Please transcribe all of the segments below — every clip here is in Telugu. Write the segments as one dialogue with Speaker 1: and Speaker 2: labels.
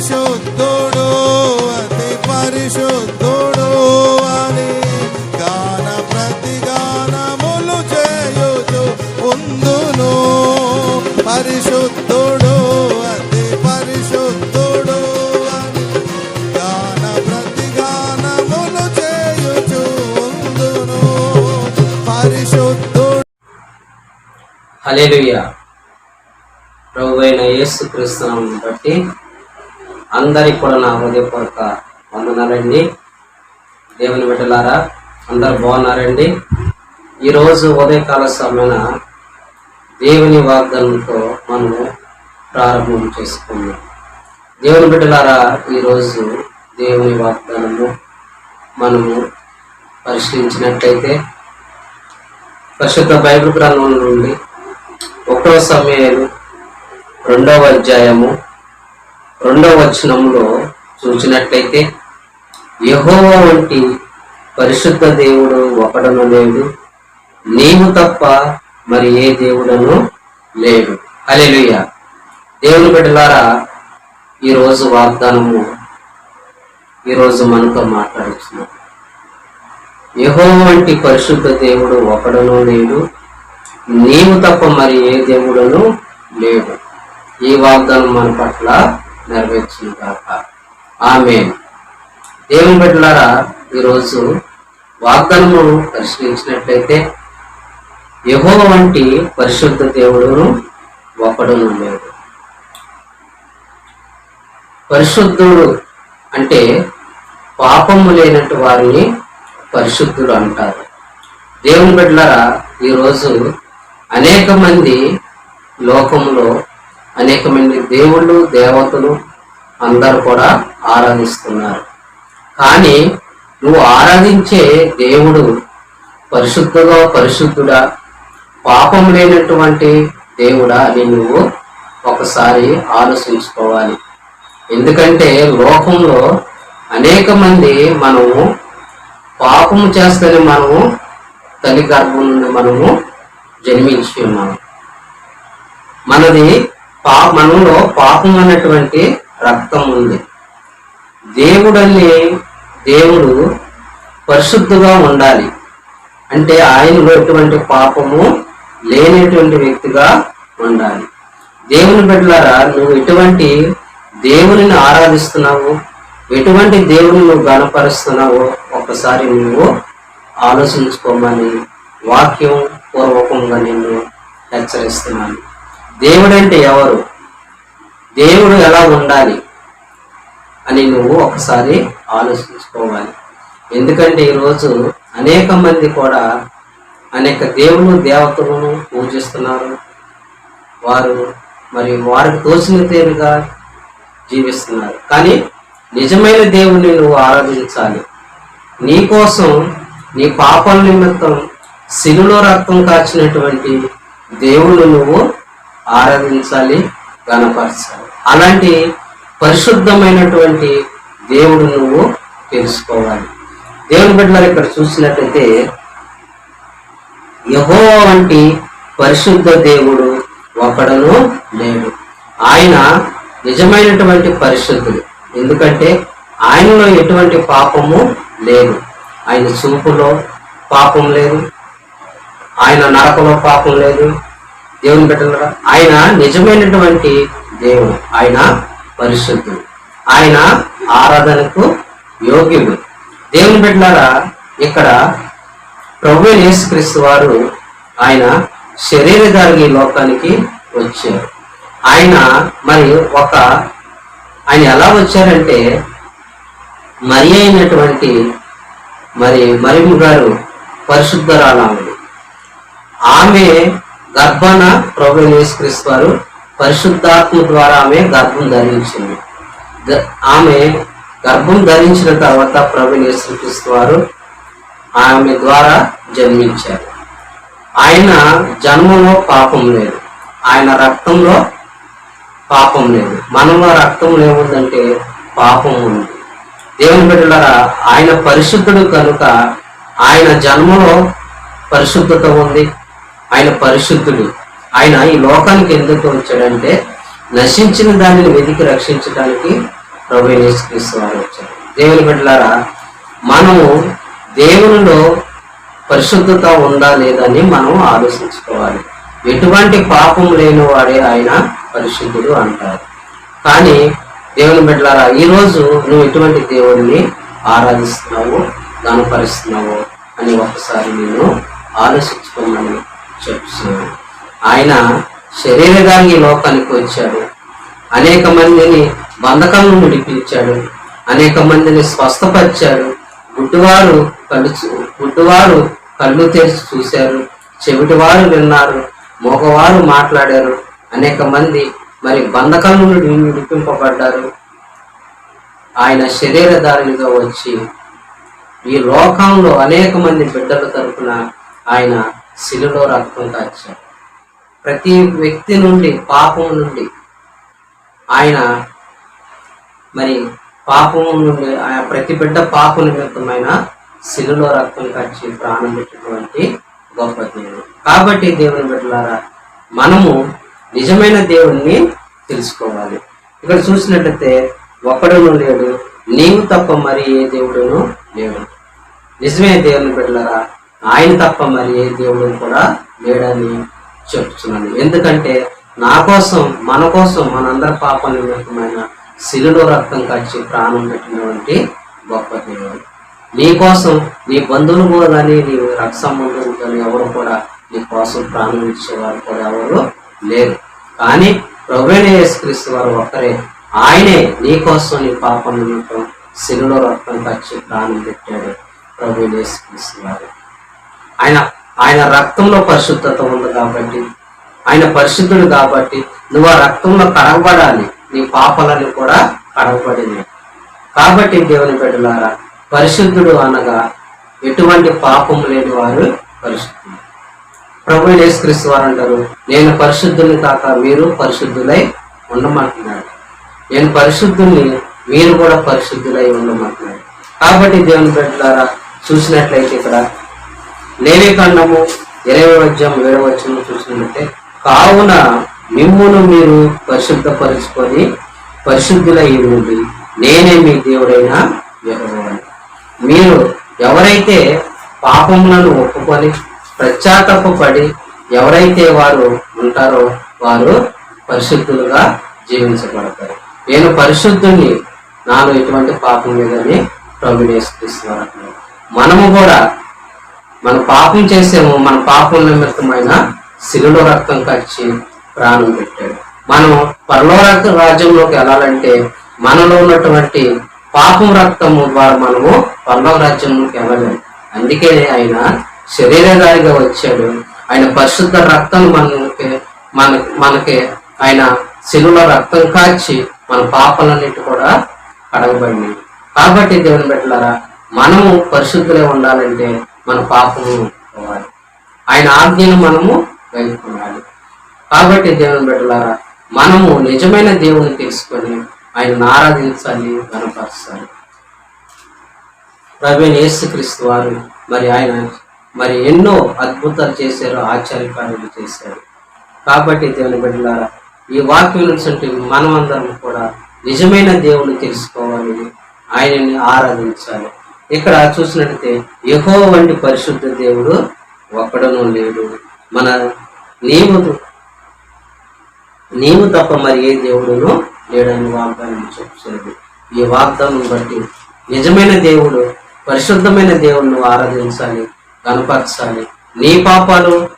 Speaker 1: పరిశుద్ధుడు అతి పరిశుద్ధుడు అని గాన ప్రతిగానములు చేయుచు ఉందును. పరిశుద్ధుడు అతి పరిశుద్ధుడు అని గాన ప్రతిగానములు చేయుచు ఉందును. పరిశుద్ధుడు.
Speaker 2: హల్లెలూయా. ప్రభువైన యేసు క్రీస్తునామం బట్టి అందరికి కూడా నా హృదయపూర్వక వందనాలండి. దేవుని బిడ్డలారా అందరు బాగున్నారండి. ఈరోజు ఉదయకాల సమయన దేవుని వాగ్దానంతో మనము ప్రారంభం చేసుకున్నాం దేవుని బిడ్డలారా ఈరోజు దేవుని వాగ్దానము మనము పరిశీలించినట్లయితే పరిశుద్ధ బైబిల్ గ్రంథం నుండి ఒకటో సమయాలు రెండవ అధ్యాయము రెండవ వచనంలో చూసినట్లయితే యెహోవా వంటి పరిశుద్ధ దేవుడు ఒకడను లేడు నీవు తప్ప మరి ఏ దేవుడను లేడు. హల్లెలూయ. దేవుని బిడ్డలారా ఈరోజు వాగ్దానము ఈరోజు మనతో మాట్లాడుతున్నాం. యహో వంటి పరిశుద్ధ దేవుడు ఒకడను లేడు నీవు తప్ప మరి ఏ దేవుడను లేడు. ఈ వాగ్దానం మన పట్ల నెరవేర్చును కాక ఆమె దేవుని బిడ్డలారా ఈరోజు వాగ్దానము పరిశీలించినట్లయితే యహో వంటి పరిశుద్ధ దేవుడును ఒకడును లేడు. పరిశుద్ధుడు అంటే పాపము లేనట్టు వారిని పరిశుద్ధులు అంటారు. దేవుని బిడ్డలారా ఈరోజు అనేక మంది లోకంలో అనేక మంది దేవుళ్ళు దేవతలు అందరూ కూడా ఆరాధిస్తున్నారు. కానీ నువ్వు ఆరాధించే దేవుడు పరిశుద్ధుగా పరిశుద్ధుడా పాపం లేనటువంటి దేవుడా అని నువ్వు ఒకసారి ఆలోచించుకోవాలి. ఎందుకంటే లోకంలో అనేక మంది మనము పాపము చేస్తేనే మనము తల్లి గర్భం నుండి మనము జన్మించి ఉన్నాము. మనది పా మనలో పాపం అన్నటువంటి రక్తం ఉంది. దేవుడని దేవుడు పరిశుద్ధుగా ఉండాలి. అంటే ఆయనలో ఎటువంటి పాపము లేనటువంటి వ్యక్తిగా ఉండాలి. దేవుని బిడ్డలారా నువ్వు ఎటువంటి దేవునిని ఆరాధిస్తున్నావు? ఎటువంటి దేవుని నువ్వు గణపరుస్తున్నావో ఒకసారి నువ్వు ఆలోచించుకోమని వాక్యం పూర్వకంగా నిన్ను హెచ్చరిస్తున్నాను. దేవుడంటే ఎవరు? దేవుడు ఎలా ఉండాలి అని నువ్వు ఒకసారి ఆలోచించుకోవాలి. ఎందుకంటే ఈరోజు అనేక మంది కూడా అనేక దేవుళ్ళు దేవతలను పూజిస్తున్నారు. వారు మరి వారికి తోచిన తీరుగా జీవిస్తున్నారు. కానీ నిజమైన దేవుణ్ణి నువ్వు ఆరాధించాలి. నీ కోసం నీ పాపల నిమిత్తం శిలులో రక్తం కాచినటువంటి దేవుణ్ణి నువ్వు ఆరాధించాలి గణపరచాలి అలాంటి పరిశుద్ధమైనటువంటి దేవుడు నువ్వు తెలుసుకోవాలి. దేవుని బిడ్డలు ఇక్కడ చూసినట్లయితే యహో వంటి పరిశుద్ధ దేవుడు ఒకడను లేడు. ఆయన నిజమైనటువంటి పరిశుద్ధుడు. ఎందుకంటే ఆయనలో ఎటువంటి పాపము లేదు. ఆయన చూపులో పాపం లేదు. ఆయన నరకలో పాపం లేదు. దేవుని బిడ్డలరా ఆయన నిజమైనటువంటి దేవుడు ఆయన పరిశుద్ధుడు ఆయన ఆరాధనకు యోగ్యుడు. దేవుని బిడ్డలారా ఇక్కడ ప్రభు యేసుక్రీస్తు వారు ఆయన శరీరధారి లోకానికి వచ్చారు. ఆయన మరి ఒక ఆయన ఎలా వచ్చారంటే మరి అయినటువంటి మరి మరిము గారు పరిశుద్ధరాలు ఆమె గర్భాన ప్రభు యేసుక్రీస్తు వారు పరిశుద్ధాత్మ ద్వారా ఆమె గర్భం ధరించింది. ఆమె గర్భం ధరించిన తర్వాత ప్రభు యేసుక్రీస్తు వారు ఆమె ద్వారా జన్మించారు. ఆయన జన్మలో పాపం లేదు. ఆయన రక్తంలో పాపం లేదు. మనలో రక్తం ఏముందంటే పాపం ఉంది. దేవుని బిడ్డలారా ఆయన పరిశుద్ధుడు కనుక ఆయన జన్మలో పరిశుద్ధత ఉంది. ఆయన పరిశుద్ధుడు. ఆయన ఈ లోకానికి ఎందుకు వచ్చాడంటే నశించిన దానిని వెతికి రక్షించడానికి ప్రభు యేసుక్రీస్తు వారు వచ్చారు. దేవుని బిడ్డలారా మనము దేవునిలో పరిశుద్ధత ఉందా లేదని మనం ఆలోచించుకోవాలి. ఎటువంటి పాపం లేని వాడే ఆయన పరిశుద్ధుడు అంటారు. కానీ దేవుని బిడ్డలారా ఈరోజు నువ్వు ఎటువంటి దేవుడిని ఆరాధిస్తున్నావు గనపరుస్తున్నావు అని ఒకసారి నేను ఆలోచించుకున్నాను. చెప్తున్నాను ఆయన శరీరగాన్ని ఈ లోకానికి వచ్చాడు. అనేక మందిని బంధకం నుండి విడిపించాడు అనేక మందిని స్వస్థపరిచాడు. గుడ్డువారు కళ్ళు గుడ్డువారు కళ్ళు తెరిచి చూశారు. చెవిటివారు విన్నారు. మగవారు మాట్లాడారు. అనేక మంది మరి బంధకం నుండి విడిపింపబడ్డారు. ఆయన శరీరధారిగా వచ్చి ఈ లోకంలో అనేక మంది బిడ్డల తరపున ఆయన శిలులో రక్తం కాచారు ప్రతి వ్యక్తి నుండి పాపం నుండి ఆయన మరి పాపం నుండి ఆయన ప్రతి బిడ్డ పాప నిమిత్తమైన శిలులో రక్తం కచ్చి ప్రాణం పెట్టినటువంటి గొప్ప దేవుడు. కాబట్టి దేవుని బిడ్డలారా మనము నిజమైన దేవుణ్ణి తెలుసుకోవాలి. ఇక్కడ చూసినట్లయితే ఒకడును లేడు నీవు తప్ప మరి ఏ దేవుడును లేడు. నిజమే దేవుని బిడ్డలారా ఆయన తప్ప మరి ఏ దేవుడు కూడా లేడని చెప్తున్నాను. ఎందుకంటే నా కోసం మన కోసం మనందరి పాప నిమిత్తమైన శిలులో రక్తం కచ్చి ప్రాణం పెట్టినటువంటి గొప్ప దేవుడు. నీ కోసం నీ బంధువులు కూడా కానీ నీ రక్త సంబంధులు కానీ ఎవరు కూడా నీ కోసం ప్రాణం ఇచ్చేవారు కూడా ఎవరు లేరు. కానీ ప్రభువైన యేసుక్రీస్తు వారు ఒక్కరే. ఆయనే నీ కోసం నీ పాపం నిమిత్తం శిలులో రక్తం కచ్చి ప్రాణం పెట్టాడు ప్రభు యేసుక్రీస్తు వారు. ఆయన ఆయన రక్తంలో పరిశుద్ధత ఉంది కాబట్టి ఆయన పరిశుద్ధుడు కాబట్టి నువ్వు ఆ రక్తంలో కడగబడాలి నీ పాపాలని కూడా కడగబడింది కాబట్టి దేవుని బిడ్డలారా పరిశుద్ధుడు అనగా ఎటువంటి పాపం లేని వారు పరిశుద్ధుడు ప్రభు యేసుక్రీస్తు వారు అంటారు నేను పరిశుద్ధుని కాక మీరు పరిశుద్ధులై ఉండమంటున్నాడు. నేను పరిశుద్ధుని మీరు కూడా పరిశుద్ధులై ఉండమంటున్నాడు. కాబట్టి దేవుని బిడ్డలారా చూసినట్లయితే ఇక్కడ లేవి ఖండము ఇరవై వచ్చం ఏడవ వచ్చం చూసినట్లయితే కావున మిమ్మును మీరు పరిశుద్ధపరుచుకొని పరిశుద్ధులై ఉండి నేనే మీ దేవుడైన యెహోవాను. మీరు ఎవరైతే పాపములను ఒప్పుకొని పశ్చాత్తాపడి ఎవరైతే వారు ఉంటారో వారు పరిశుద్ధులుగా జీవించబడతారు నేను పరిశుద్ధుని నాలో ఎటువంటి పాపం లేదని ప్రభుని మనము కూడా మన పాపం చేసాము మన పాపం నిమిత్తమైన శిలులో రక్తం కచ్చి ప్రాణం పెట్టాడు. మనం పరలోక రాజ్యంలోకి వెళ్ళాలంటే మనలో ఉన్నటువంటి పాపం రక్తము ద్వారా మనము పరలోక రాజ్యంలోకి వెళ్ళలేము అందుకే ఆయన శరీరధారిగా వచ్చాడు. ఆయన పరిశుద్ధ రక్తం మనకి మన మనకి ఆయన శిలులో రక్తం కాచి మన పాపాలన్నిటి కూడా కడగబడినాయి కాబట్టి దేవుని బిడ్డలారా మనము పరిశుద్ధులే ఉండాలంటే మన పాపము పోవాలి ఆయన ఆజ్ఞను మనము గైకొనాలి కాబట్టి దేవుని బిడ్డలారా మనము నిజమైన దేవుని తెలుసుకొని ఆయనను ఆరాధించాలి గనపరచాలి ప్రవీణ్ యేసుక్రీస్తు వారు మరి ఆయన మరి ఎన్నో అద్భుతాలు చేశారు ఆశ్చర్యకార్యాలు చేశారు. కాబట్టి దేవుని బిడ్డలారా ఈ వాక్యం నుంచి మనం అందరం కూడా నిజమైన దేవుని తెలుసుకోవాలి ఆయనని ఆరాధించాలి. ఇక్కడ చూసినట్లయితే యహో వంటి పరిశుద్ధ దేవుడు ఒక్కడనూ లేడు. మన నీవు నీవు తప్ప మరి ఏ దేవుడును లేడని వాగ్దానం చెప్తున్నది. ఈ వాగ్దానం బట్టి నిజమైన దేవుడు పరిశుద్ధమైన దేవుడిని ఆరాధించాలి కనపరచాలి. నీ పాపాలు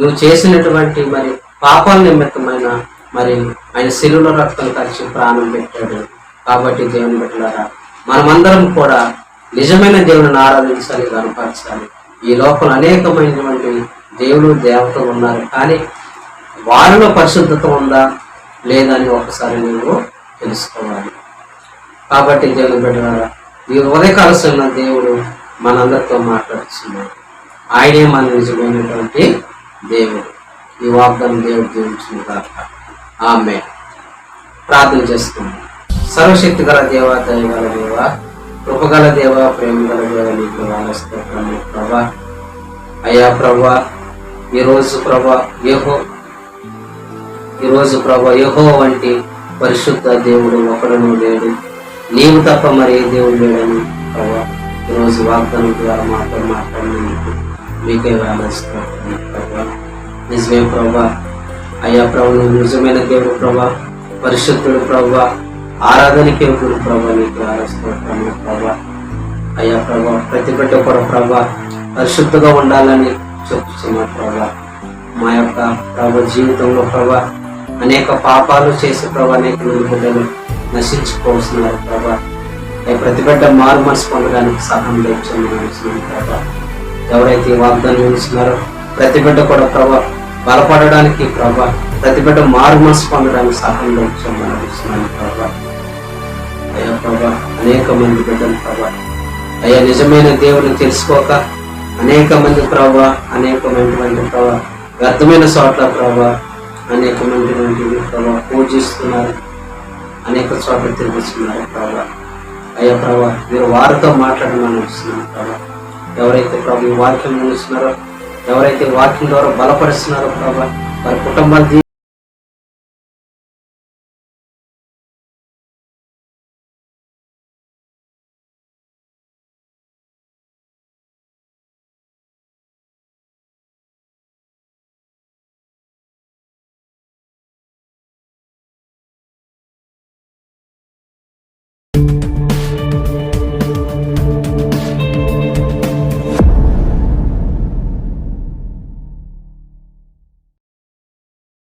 Speaker 2: నువ్వు చేసినటువంటి మరి పాపాల నిమిత్తమైన మరి ఆయన శిలువుల రక్తం కలిసి ప్రాణం పెట్టాడు. కాబట్టి దేవుని బిడ్డలారా మనమందరం కూడా నిజమైన దేవుని ఆరాధించాలి కనపరచాలి ఈ లోపల అనేకమైనటువంటి దేవుడు దేవతలు ఉన్నారు. కానీ వారిలో పరిశుద్ధత ఉందా లేదని ఒకసారి నువ్వు తెలుసుకోవాలి. కాబట్టి దేవుని బిడ్డలారా ఈ ఉదయకాలసిన దేవుడు మనందరితో మాట్లాడుతున్నాడు. ఆయనే మన నిజమైనటువంటి దేవుడు. ఈ వాగ్దానం దేవుడు దీవించిన కాక. ఆమె ప్రార్థన చేస్తున్నాం. సర్వశక్తి గల దేవ దయగల దేవ కృపగల దేవ ప్రేమ గల దేవ నీకు వారస్తోత్రము ప్రభా. అయ్యా ప్రభా ఈరోజు ప్రభా యహో ఈరోజు ప్రభా యహో వంటి పరిశుద్ధ దేవుడు ఒకడను లేడు. నీవు తప్ప మరి ఏ దేవుడు లేడని ప్రభా ఈరోజు వాగ్దానం ద్వారా మాతో మాట్లాడినందుకు మీకే వేలాస్తున్నాం ప్రభా. నిజమే ప్రభా. అయ్యా ప్రభు నిజమైన దేవుడు ప్రభా పరిశుద్ధుడు ప్రభా ఆరాధనకే గురు ప్రభా నీకు ఆరాధిస్తున్నాం ప్రభా అయ్యా ప్రభా ప్రతి బిడ్డ కూడా ప్రభా పరిశుద్ధంగా ఉండాలని చెప్తున్నా ప్రభా. మా యొక్క ప్రభా జీవితంలో ప్రభా అనేక పాపాలు చేసి ప్రభా అనేక మంది బిడ్డలు నశించుకోవాల్సినారు ప్రభా. ప్రతి బిడ్డ మారు మనసు పొందడానికి సహాయం తెచ్చున్నాను ప్రభా. ఎవరైతే వాగ్దానం ఇస్తున్నారో ప్రతి బిడ్డ కూడా ప్రభా బలపడడానికి ప్రభా ప్రతి బిడ్డ మారు మనసు పొందడానికి సహాయం తెచ్చున్నాను ప్రభా. ప్రభా అనేక మంది బిడ్డలు ప్రభా. అయ్యా నిజమైన దేవుని తెలుసుకోక అనేక మంది ప్రభా అనేకమైనటువంటి ప్రభా వ్యర్థమైన చోట్ల ప్రభా అనేకమైనటువంటి ప్రభా పూజిస్తున్నారు. అనేక చోట్ల తిరుగుతున్నారు ప్రభా. అయ్యా ప్రభా మీరు వారితో మాట్లాడమని వస్తున్నారు ప్రభా. ఎవరైతే ప్రభు వాక్యం నిలుస్తున్నారో ఎవరైతే వాక్యం ద్వారా బలపరుస్తున్నారో ప్రభా వారి కుటుంబాలు